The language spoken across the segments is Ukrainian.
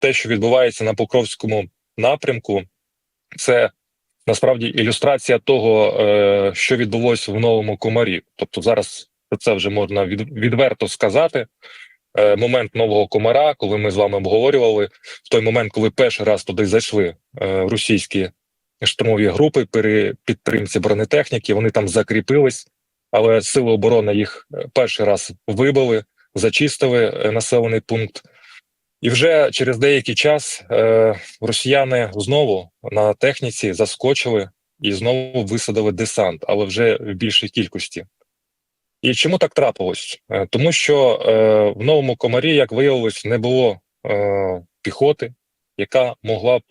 те, що відбувається на Покровському напрямку, це насправді ілюстрація того, е, що відбулося в новому комарі. Тобто, зараз це вже можна від, відверто сказати. Е, момент нового комара, коли ми з вами обговорювали, в той момент, коли перший раз туди зайшли е, російські штурмові групи при підтримці бронетехніки, вони там закріпились, але сили оборони їх перший раз вибили, зачистили населений пункт. І вже через деякий час е, росіяни знову на техніці заскочили і знову висадили десант, але вже в більшій кількості. І чому так трапилось? Е, тому що е, в новому комарі, як виявилось, не було е, піхоти, яка могла б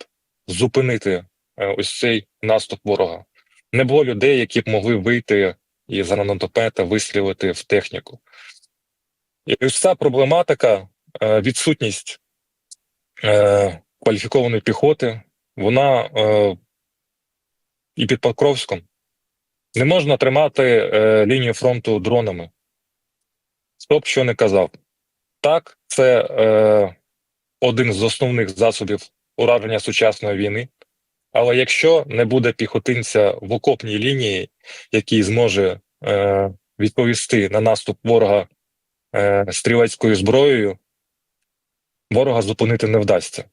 зупинити е, ось цей наступ ворога. Не було людей, які б могли вийти із гранатомета, вистрілити в техніку. І ось ця проблематика, е, відсутність е, кваліфікованої піхоти, вона е, і під Покровськом. Не можна тримати е, лінію фронту дронами. Хто б що не казав. Так, це е, один з основних засобів ураження сучасної війни. Але якщо не буде піхотинця в окопній лінії, який зможе е, відповісти на наступ ворога е, стрілецькою зброєю, ворога зупинити не вдасться.